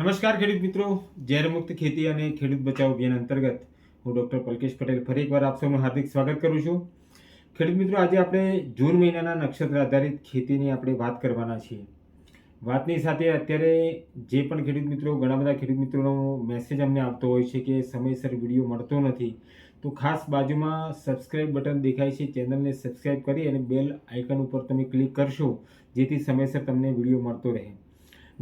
નમસ્કાર ખેડૂત મિત્રો. ઝેર મુક્ત ખેતી અને ખેડૂત બચાવ અભિયાન અંતર્ગત હું ડૉક્ટર પલકેશ પટેલ ફરી એકવાર આપ સૌનું હાર્દિક સ્વાગત કરું છું. ખેડૂત મિત્રો, આજે આપણે જૂન મહિનાના નક્ષત્ર આધારિત ખેતીની આપણે વાત કરવાના છીએ. વાતની સાથે અત્યારે જે પણ ખેડૂત મિત્રો, ઘણા બધા ખેડૂત મિત્રોનો મેસેજ અમને આવતો હોય છે કે સમયસર વીડિયો મળતો નથી, તો ખાસ બાજુમાં સબસ્ક્રાઇબ બટન દેખાય છે. ચેનલને સબસ્ક્રાઇબ કરી અને બેલ આઇકન ઉપર તમે ક્લિક કરશો, જેથી સમયસર તમને વીડિયો મળતો રહે.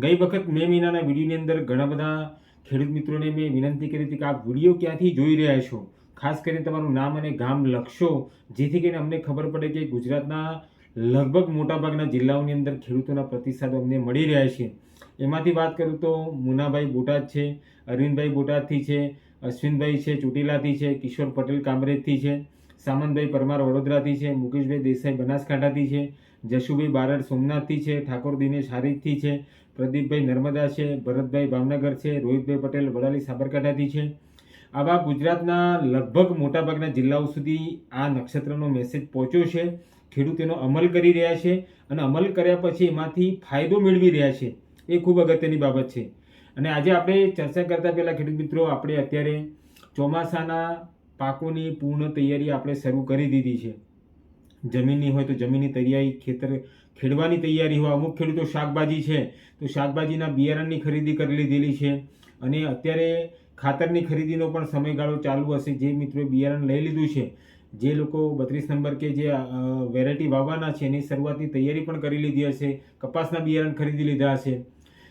ગઈ વખત મે મહિનાના વિડીયોની અંદર ઘણા બધા ખેડૂત મિત્રોને મેં વિનંતી કરી હતી કે આપ વીડિયો ક્યાંથી જોઈ રહ્યા છો? ખાસ કરીને તમારું નામ અને ગામ લખશો, જેથી કરીને અમને ખબર પડે કે ગુજરાતના લગભગ મોટાભાગના જિલ્લાઓની અંદર ખેડૂતોના પ્રતિસાદ અમને મળી રહ્યા છે. એમાંથી વાત કરું તો મુનાભાઈ બોટાદ છે, અરવિંદભાઈ બોટાદથી છે, અશ્વિનભાઈ છે, ચોટીલાથી છે, કિશોર પટેલ કામરેજથી છે, સામંતભાઈ પરમાર વડોદરાથી છે, મુકેશભાઈ દેસાઈ બનાસકાંઠાથી છે જશુભાઈ બારડ સોમનાથથી છે, ઠાકોર દિનેશ હારીજથી છે, પ્રદીપભાઈ નર્મદા છે, ભરતભાઈ ભાવનગર છે, રોહિતભાઈ પટેલ વડાલી સાબરકાંઠાથી છે. આવા ગુજરાતના લગભગ મોટાભાગના જિલ્લાઓ સુધી આ નક્ષત્રનો મેસેજ પહોંચ્યો છે. ખેડૂત એનો અમલ કરી રહ્યા છે અને અમલ કર્યા પછી એમાંથી ફાયદો મેળવી રહ્યા છે. એ ખૂબ અગત્યની બાબત છે. અને આજે આપણે ચર્ચા કરતા પહેલાં ખેડૂત મિત્રો, આપણે અત્યારે ચોમાસાના પાકોની પૂર્ણ તૈયારી આપણે શરૂ કરી દીધી છે. જમીનની હોય તો જમીનની તૈયારી ખેતર ખેડવાની તૈયારી હોય. અમુક ખેડૂતો શાકભાજી છે, તો શાકભાજીના બિયારણની ખરીદી કરી લીધેલી છે અને અત્યારે ખાતરની ખરીદીનો પણ સમયગાળો ચાલુ હશે. જે મિત્રોએ બિયારણ લઈ લીધું છે, જે લોકો બત્રીસ નંબર કે જે વેરાયટી વાવવાના છે એની શરૂઆતની તૈયારી પણ કરી લીધી હશે, કપાસના બિયારણ ખરીદી લીધા હશે.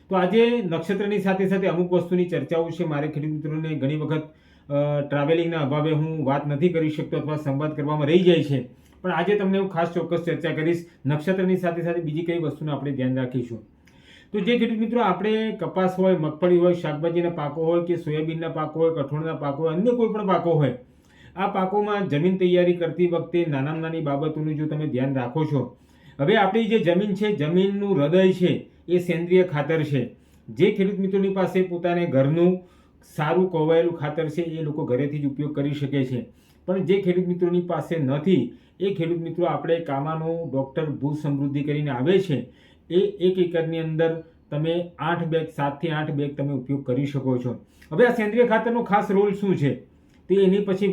તો આજે નક્ષત્રની સાથે સાથે અમુક વસ્તુની ચર્ચાઓ છે. મારે ખેડૂત મિત્રોને ઘણી વખત ટ્રાવેલિંગના અભાવે હું વાત નથી કરી શકતો અથવા સંવાદ કરવામાં રહી જાય છે. પણ આજે તમને હું ખાસ ચોક્કસ ચર્ચા કરીશ. નક્ષત્રની સાથે સાથે બીજી કઈ વસ્તુનું આપણે ધ્યાન રાખીશું? તો જે ખેડૂત મિત્રો, આપણે કપાસ હોય, મગફળી હોય, શાકભાજીના પાકો હોય કે સોયાબીનના પાકો હોય, કઠોળના પાકો હોય, અન્ય કોઈ પણ પાકો હોય, આ પાકોમાં જમીન તૈયારી કરતી વખતે નાનામાં નાની બાબતોનું જો તમે ધ્યાન રાખો છો. હવે આપણી જે જમીન છે, જમીનનું હૃદય છે, એ સેન્દ્રિય ખાતર છે. જે ખેડૂત મિત્રોની પાસે પોતાને ઘરનું સારું કોવાયેલું ખાતર છે, એ લોકો ઘરેથી જ ઉપયોગ કરી શકે છે. પણ જે ખેડૂત મિત્રોની પાસે નથી, એ ખેડૂત મિત્રો આપણે કામાનું ડૉક્ટર ભૂ સમૃદ્ધિ કરીને આવે છે, એ એક એકરની અંદર તમે આઠ બેગ, સાતથી આઠ બેગ તમે ઉપયોગ કરી શકો છો. હવે આ સેન્દ્રિય ખાતરનો ખાસ રોલ શું છે? તે એની પછી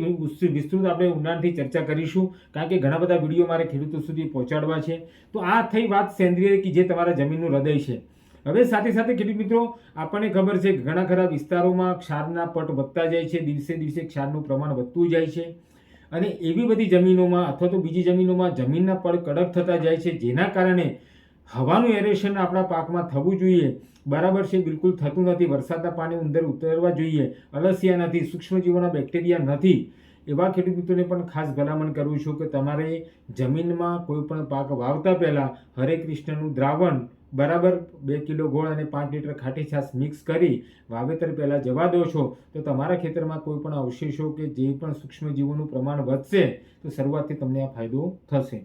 વિસ્તૃત આપણે ઊંડાણથી ચર્ચા કરીશું, કારણ કે ઘણા બધા વીડિયો મારે ખેડૂતો સુધી પહોંચાડવા છે. તો આ થઈ વાત સેન્દ્રિય કે જે તમારા જમીનનું હૃદય છે. હવે સાથે સાથે ખેડૂત મિત્રો, આપણને ખબર છે ઘણા ખરા વિસ્તારોમાં ક્ષારના પટ વધતા જાય છે, દિવસે દિવસે ક્ષારનું પ્રમાણ વધતું જાય છે. અને એવી બધી જમીનોમાં અથવા તો બીજી જમીનોમાં જમીનના પડ કડક થતા જાય છે, જેના કારણે હવાનું એરેશન આપણા પાકમાં થવું જોઈએ. બરાબર છે, બિલકુલ થતું નથી. વરસાદના પાણી અંદર ઉતરવા જોઈએ. અલસિયા નથી, સૂક્ષ્મજીવોના બેક્ટેરિયા નથી. એવા ખેડૂત મિત્રોને પણ ખાસ ભલામણ કરું છું કે તમારે જમીનમાં કોઈ પણ પાક વાવતા પહેલાં હરે કૃષ્ણનું દ્રાવણ બરાબર બે કિલો ગોળ અને પાંચ લીટર ખાટી છાશ મિક્સ કરી વાવેતર પહેલાં જવા દો છો, તો તમારા ખેતરમાં કોઈ પણ અવશેષો કે જે પણ સૂક્ષ્મજીવોનું પ્રમાણ વધશે, તો શરૂઆતથી તમને આ ફાયદો થશે.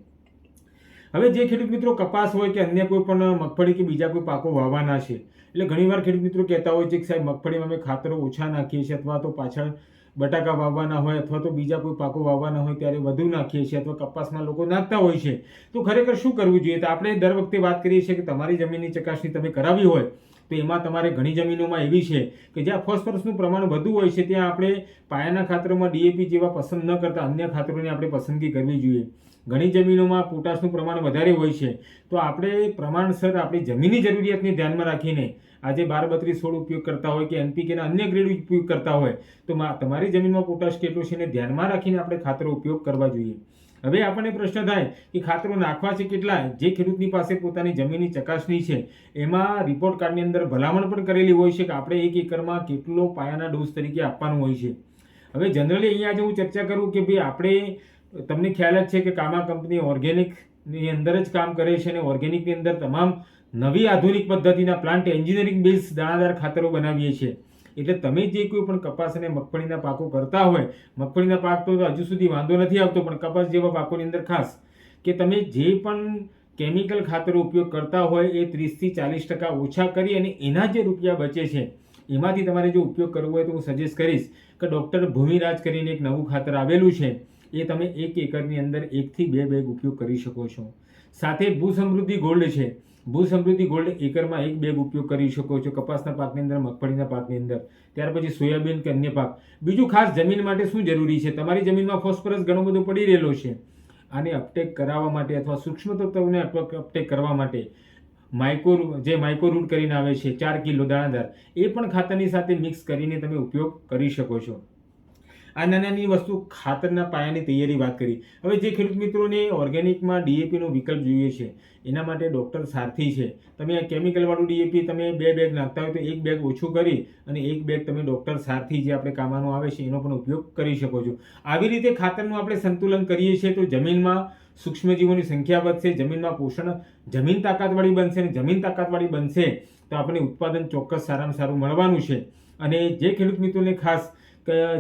હવે જે ખેડૂત મિત્રો કપાસ હોય કે અન્ય કોઈ પણ મગફળી કે બીજા કોઈ પાકો વાવવાના છે, એટલે ઘણીવાર ખેડૂત મિત્રો કહેતા હોય છે કે સાહેબ, મગફળીમાં અમે ખાતરો ઓછા નાખીએ છીએ અથવા તો પાછળ બટાકા વાવવાના હોય અથવા તો બીજા કોઈ પાકો વાવવાના હોય ત્યારે વધુ નાખીએ છીએ અથવા કપાસમાં લોકો નાખતા હોય છે. તો ખરેખર શું કરવું જોઈએ? તો આપણે દર વખતે વાત કરીએ છીએ કે તમારી જમીનની ચકાસણી તમે કરાવી હોય, તો એમાં તમારે ઘણી જમીનોમાં એવી છે કે જ્યાં ફોસ્ફરસનું પ્રમાણ વધુ હોય છે, ત્યાં આપણે પાયાના ખાતરોમાં ડીએપી જેવા પસંદ ન કરતા અન્ય ખાતરોની આપણે પસંદગી કરવી જોઈએ. ઘણી જમીનોમાં પોટાશનું પ્રમાણ વધારે હોય છે. તો આપણે પ્રમાણસર આપણી જમીનની જરૂરિયાતને ધ્યાનમાં રાખીને આજે બાર બત્રીસ સોળ ઉપયોગ કરતા હોય કે એનપીકેના અન્ય ગ્રેડ ઉપયોગ કરતા હોય, તો તમારી જમીનમાં પોટાશ કેટલું છે એને ધ્યાનમાં રાખીને આપણે ખાતરો ઉપયોગ કરવા જોઈએ. હવે આપણને પ્રશ્ન થાય કે ખાતરો નાખવા છે કેટલા? જે ખેડૂતની પાસે પોતાની જમીનની ચકાસણી છે, એમાં રિપોર્ટ કાર્ડની અંદર ભલામણ પણ કરેલી હોય છે કે આપણે એક એકરમાં કેટલો પાયાના ડોઝ તરીકે આપવાનું હોય છે. હવે જનરલી અહીંયા આજે હું ચર્ચા કરું કે ભાઈ આપણે તમને ખ્યાલ જ છે કે કામા કંપની ઓર્ગેનિકની અંદર જ કામ કરે છે અને ઓર્ગેનિકની અંદર તમામ નવી આધુનિક પદ્ધતિના પ્લાન્ટ એન્જિનિયરિંગ બેઝ દાણાદાર ખાતરો બનાવીએ છીએ. એટલે તમે જે કોઈ પણ કપાસ અને મગફળીના પાકો કરતા હોય, મગફળીના પાક તો હજુ સુધી વાંધો નથી આવતો, પણ કપાસ જેવા પાકોની અંદર ખાસ કે તમે જે પણ કેમિકલ ખાતરો ઉપયોગ કરતા હોય એ ત્રીસથી ચાલીસ ટકા ઓછા કરી અને એના જે રૂપિયા બચે છે, એમાંથી તમારે જો ઉપયોગ કરવો હોય તો હું સજેસ્ટ કરીશ કે ડૉક્ટર ભૂમિરાજ કરીને એક નવું ખાતર આવેલું છે. એ તમે એક એકરની અંદર એકથી બે બેગ ઉપયોગ કરી શકો છો. સાથે ભૂસમૃદ્ધિ ગોલ્ડ છે. ભૂ સમૃદ્ધિ ગોલ્ડ એકરમાં એક બેગ ઉપયોગ કરી શકો છો કપાસના પાકની અંદર, મગફળીના પાકની અંદર. ત્યાર પછી સોયાબીન કે અન્ય પાક. બીજું ખાસ જમીન માટે શું જરૂરી છે? તમારી જમીનમાં ફોસ્ફરસ ઘણો બધો પડી રહેલો છે. આને અપટેક કરાવવા માટે અથવા સૂક્ષ્મ તત્વને અપટેક કરવા માટે માઇકો જે માઇકો રૂટ કરીને આવે છે, ચાર કિલો દાણાદાર, એ પણ ખાતરની સાથે મિક્સ કરીને તમે ઉપયોગ કરી શકો છો. આ નાની વસ્તુ ખાતરના પાયાની તૈયારી વાત કરી. હવે જે ખેડૂત મિત્રોને ઓર્ગેનિકમાં ડીએપીનો વિકલ્પ જોઈએ છે, એના માટે ડૉક્ટર સારથી છે. તમે કેમિકલવાળું ડીએપી તમે બે બેગ નાખતા હોય તો એક બેગ ઓછું કરી અને એક બેગ તમે ડૉક્ટર સારથી જે આપણે કામવાનું આવે છે, એનો પણ ઉપયોગ કરી શકો છો. આવી રીતે ખાતરનું આપણે સંતુલન કરીએ છીએ તો જમીનમાં સૂક્ષ્મજીવોની સંખ્યા વધશે, જમીનમાં પોષણ, જમીન તાકાતવાળી બનશે અને જમીન તાકાતવાળી બનશે તો આપણને ઉત્પાદન ચોક્કસ સારામાં સારું મળવાનું છે. અને જે ખેડૂત મિત્રોને ખાસ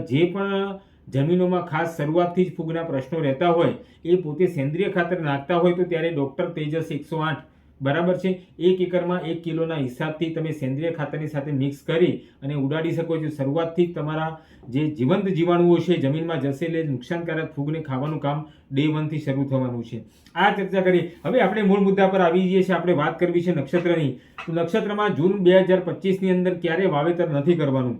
જે પણ જમીનોમાં ખાસ શરૂઆતથી જ ફૂગના પ્રશ્નો રહેતા હોય, એ પોતે સેન્દ્રિય ખાતર નાખતા હોય તો ત્યારે ડૉક્ટર તેજસ એકસો આઠ, બરાબર છે? એક એકરમાં એક કિલોના હિસાબથી તમે સેન્દ્રિય ખાતરની સાથે મિક્સ કરી અને ઉડાડી શકો છો. શરૂઆતથી તમારા જે જીવંત જીવાણુઓ છે, જમીનમાં જશે એટલે નુકસાનકારક ફૂગને ખાવાનું કામ ડે વનથી શરૂ થવાનું છે. આ ચર્ચા કરી હવે આપણે મૂળ મુદ્દા પર આવી જઈએ છીએ. આપણે વાત કરવી છે નક્ષત્રની. નક્ષત્રમાં જૂન બે હજાર પચીસની અંદર ક્યારે વાવેતર નથી કરવાનું?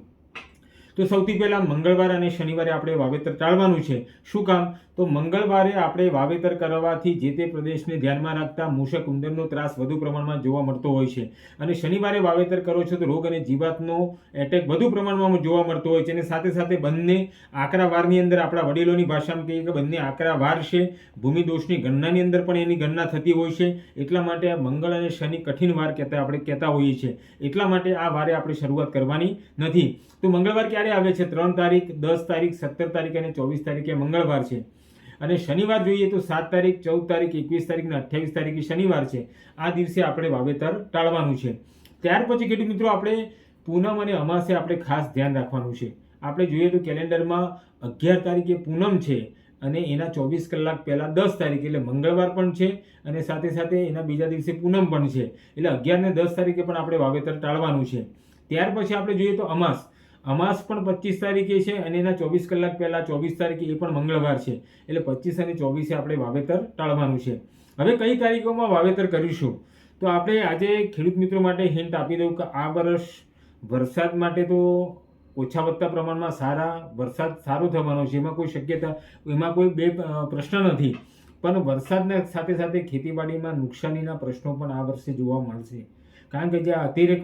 તો સૌથી પહેલાં મંગળવાર અને શનિવારે આપણે વાવેતર ટાળવાનું છે. શું કામ? તો મંગળવારે આપણે વાવેતર કરવાથી જે તે પ્રદેશને ધ્યાનમાં રાખતા મૂષક ઉંદરનો ત્રાસ વધુ પ્રમાણમાં જોવા મળતો હોય છે. અને શનિવારે વાવેતર કરો છો તો રોગ અને જીવાતનો એટેક વધુ પ્રમાણમાં જોવા મળતો હોય છે. અને સાથે સાથે બંને આકરા વારની અંદર આપણા વડીલોની ભાષામાં કહીએ કે બંને આકરા વાર છે. ભૂમિ દોષની ગણનાની અંદર પણ એની ગણના થતી હોય છે. એટલા માટે આ મંગળ અને શનિ કઠિન વાર કહેતા આપણે કહેતા હોઈએ છીએ. એટલા માટે આ વારે આપણે શરૂઆત કરવાની નથી. તો મંગળવાર ક્યારે આવે છે? ત્રણ તારીખ, દસ તારીખ, સત્તર તારીખ અને ચોવીસ તારીખે મંગળવાર છે. અને શનિવાર જોઈએ તો સાત તારીખ, ચૌદ તારીખ, એકવીસ તારીખ અને અઠ્યાવીસ તારીખે શનિવાર છે. આ દિવસે આપણે વાવેતર ટાળવાનું છે. ત્યાર પછી ખેડૂત મિત્રો, આપણે પૂનમ અને અમાસે આપણે ખાસ ધ્યાન રાખવાનું છે. આપણે જોઈએ તો કેલેન્ડરમાં અગિયાર તારીખે પૂનમ છે અને એના ચોવીસ કલાક પહેલાં દસ તારીખ એટલે મંગળવાર પણ છે અને સાથે સાથે એના બીજા દિવસે પૂનમ પણ છે. એટલે અગિયાર ને દસ તારીખે પણ આપણે વાવેતર ટાળવાનું છે. ત્યાર પછી આપણે જોઈએ તો અમાસ. અમાસ પણ પચીસ તારીખે છે અને એના ચોવીસ કલાક પહેલાં ચોવીસ તારીખે એ પણ મંગળવાર છે. એટલે પચીસ અને ચોવીસે આપણે વાવેતર ટાળવાનું છે. હવે કઈ તારીખોમાં વાવેતર કરીશું? તો આપણે આજે ખેડૂત મિત્રો માટે હિન્ટ આપી દઉં કે આ વર્ષ વરસાદ માટે તો ઓછા વધતા પ્રમાણમાં સારા વરસાદ સારો થવાનો છે. એમાં કોઈ શક્યતા, એમાં કોઈ બે પ્રશ્ન નથી. પણ વરસાદના સાથે સાથે ખેતીવાડીમાં નુકસાનીના પ્રશ્નો પણ આ વર્ષે જોવા મળશે. કારણ કે જે અતિરેક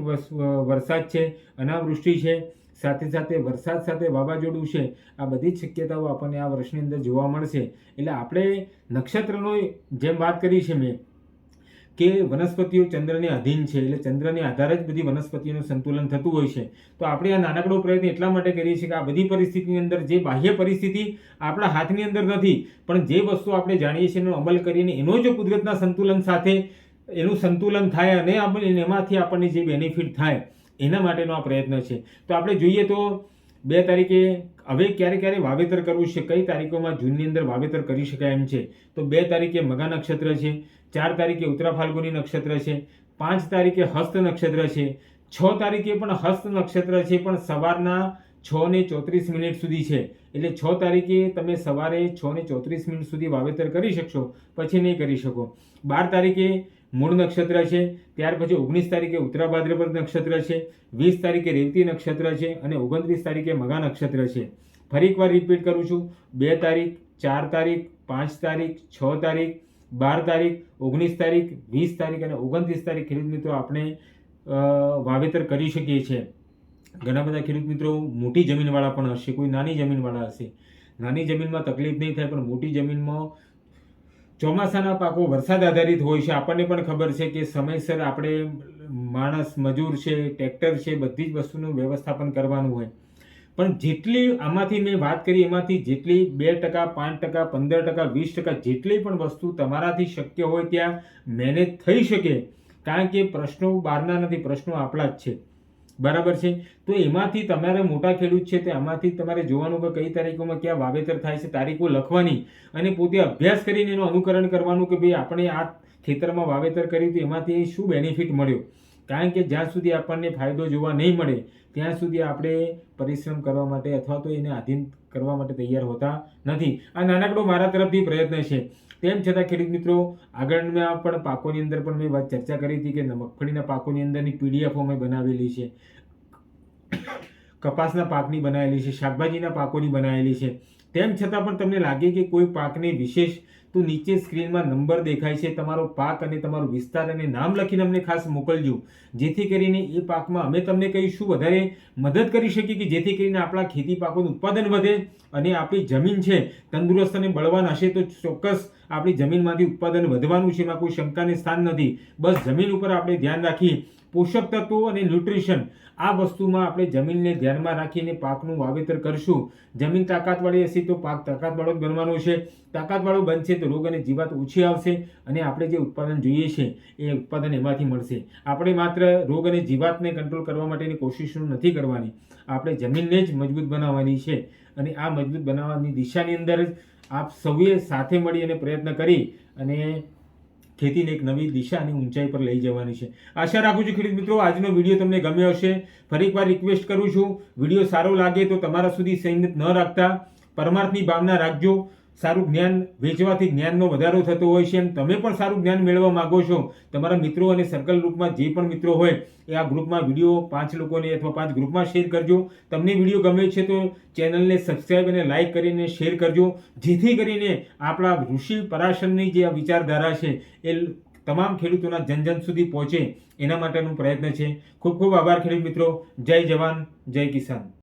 વરસાદ છે, અનાવૃષ્ટિ છે સાથે સાથે વરસાદ સાથે વાવાઝોડું છે. આ બધી જ શક્યતાઓ આપણને આ વર્ષની અંદર જોવા મળશે. એટલે આપણે નક્ષત્રનો જેમ વાત કરી છે મેં, કે વનસ્પતિઓ ચંદ્રને અધીન છે. એટલે ચંદ્રને આધારે જ બધી વનસ્પતિઓનું સંતુલન થતું હોય છે. તો આપણે આ નાનકડો પ્રયત્ન એટલા માટે કરીએ છીએ કે આ બધી પરિસ્થિતિની અંદર જે બાહ્ય પરિસ્થિતિ આપણા હાથની અંદર નથી, પણ જે વસ્તુ આપણે જાણીએ છીએ એનો અમલ કરીને એનો જો કુદરતના સંતુલન સાથે, એનું સંતુલન થાય અને આપણે એમાંથી આપણને જે બેનિફિટ થાય. એના માટેનો આ પ્રયત્ન છે. તો આપણે જોઈએ તો બે તારીખે હવે ક્યારે ક્યારે વાવેતર કરવું છે, કઈ તારીખોમાં જૂનની અંદર વાવેતર કરી શકાય એમ છે. તો બે તારીખે મગા નક્ષત્ર છે, ચાર તારીખે ઉત્તરા ફાલ્ગુની નક્ષત્ર છે, પાંચ તારીખે હસ્ત નક્ષત્ર છે, છ તારીખે પણ હસ્ત નક્ષત્ર છે, પણ સવારના છ ને ચોત્રીસ મિનિટ સુધી છે. એટલે છ તારીખે તમે સવારે છ ને ચોત્રીસ મિનિટ સુધી વાવેતર કરી શકશો, પછી નહીં કરી શકો. બાર તારીખે મૂળ નક્ષત્ર છે, ત્યાર પછી ઓગણીસ તારીખે ઉત્તરાભાદ્રપદ નક્ષત્ર છે, વીસ તારીખે રેવતી નક્ષત્ર છે અને ઓગણત્રીસ તારીખે મગા નક્ષત્ર છે. ફરી એકવાર રિપીટ કરું છું. બે તારીખ, ચાર તારીખ, પાંચ તારીખ, છ તારીખ, બાર તારીખ, ઓગણીસ તારીખ, વીસ તારીખ અને ઓગણત્રીસ તારીખ ખેડૂત મિત્રો આપણે વાવેતર કરી શકીએ છીએ. ઘણા બધા ખેડૂત મિત્રો મોટી જમીનવાળા પણ હશે, કોઈ નાની જમીનવાળા હશે. નાની જમીનમાં તકલીફ નહીં થાય, પણ મોટી જમીનમાં ચોમાસાના પાકો વરસાદ આધારિત હોય છે. આપણને પણ ખબર છે કે સમયસર આપણે માણસ, મજૂર છે, ટ્રેક્ટર છે, બધી જ વસ્તુનું વ્યવસ્થાપન કરવાનું હોય. પણ જેટલી આમાંથી મેં વાત કરી એમાંથી જેટલી બે ટકા, પાંચ ટકા, પંદર ટકા, વીસ ટકા જેટલી પણ વસ્તુ તમારાથી શક્ય હોય ત્યાં મેનેજ થઈ શકે. કારણ કે પ્રશ્નો બહારના નથી, પ્રશ્નો આપણા જ છે. બરાબર છે? તો એમાંથી તમારે મોટા ખેડૂત છે તે આમાંથી તમારે જોવાનું કે કઈ તારીખોમાં ક્યાં વાવેતર થાય છે, તારીખો લખવાની અને પોતે અભ્યાસ કરીને એનું અનુકરણ કરવાનું કે ભાઈ આપણે આ ખેતરમાં વાવેતર કર્યું તો એમાંથી શું બેનિફિટ મળ્યો? કારણ કે જ્યાં સુધી આપણને ફાયદો જોવા નહીં મળે, ત્યાં સુધી આપણે પરિશ્રમ કરવા માટે અથવા તો એને આધીન કરવા માટે તૈયાર હોતા નથી. આ નાનકડો મારા તરફથી પ્રયત્ન છે. તેમ છતાં ખેડૂત મિત્રો, આગળના પણ પાકોની અંદર પણ મેં વાત ચર્ચા કરી હતી કે મગફળીના પાકોની અંદરની પીડીએફો મેં બનાવેલી છે. કપાસના પાકની બનાવેલી છે, શાકભાજીના પાકોની બનાવેલી છે. તેમ છતાં પણ તમને લાગે કે કોઈ પાકને વિશેષ તો નીચે સ્ક્રીનમાં નંબર દેખાય છે, તમારો પાક અને તમારો વિસ્તાર અને નામ લખીને અમને ખાસ મોકલજો. જેથી કરીને એ પાકમાં અમે તમને કહીશું, વધારે મદદ કરી શકીએ કે જેથી કરીને આપણા ખેતી પાકોનું ઉત્પાદન વધે અને આપણી જમીન છે, તંદુરસ્ત અને બળવાન હશે તો ચોક્કસ આપણી જમીનમાંથી ઉત્પાદન વધવાનું છે, એમાં કોઈ શંકાને સ્થાન નથી. બસ જમીન ઉપર આપણે ધ્યાન રાખી પોષક તત્વો અને ન્યુટ્રિશન આ વસ્તુમાં આપણે જમીનને ધ્યાનમાં રાખીને પાકનું વાવેતર કરશું. જમીન તાકાતવાળી હશે તો પાક તાકાતવાળો જ બનવાનો છે. તાકાતવાળો બનશે તો રોગ અને જીવાત ઓછી આવશે અને આપણે જે ઉત્પાદન જોઈએ છે એ ઉત્પાદન એમાંથી મળશે. આપણે માત્ર રોગ અને જીવાતને કંટ્રોલ કરવા માટેની કોશિશો નથી કરવાની. આપણે જમીનને જ મજબૂત બનાવવાની છે અને આ મજબૂત બનાવવાની દિશાની અંદર જ આપ સૌએ સાથે મળી અને પ્રયત્ન કરી અને ખેતીને એક નવી દિશા અને ઊંચાઈ પર લઈ જવાની છે. આશા રાખું છું ખેડૂત મિત્રો, આજનો વીડિયો તમને ગમ્યો હશે. ફરી એકવાર રિક્વેસ્ટ કરું છું. વીડિયો સારો લાગે તો તમારા સુધી સીમિત ન રાખતા. પરમાર્થની ભાવના રાખજો. સારું જ્ઞાન વેચવાથી જ્ઞાનનો વધારો થતો હોય છે એમ તમે પણ સારું જ્ઞાન મેળવવા માંગો છો. તમારા મિત્રો અને સર્કલ ગ્રુપમાં જે પણ મિત્રો હોય, એ આ ગ્રુપમાં વીડિયો પાંચ લોકોને અથવા પાંચ ગ્રુપમાં શેર કરજો. તમને વીડિયો ગમે છે તો ચેનલને સબસ્ક્રાઈબ અને લાઇક કરીને શેર કરજો. જેથી કરીને આપણા ઋષિ પરાશરની જે આ વિચારધારા છે, એ તમામ ખેડૂતોના જનજન સુધી પહોંચે. એના માટેનો પ્રયત્ન છે. ખૂબ ખૂબ આભાર ખેડૂત મિત્રો. જય જવાન, જય કિસાન.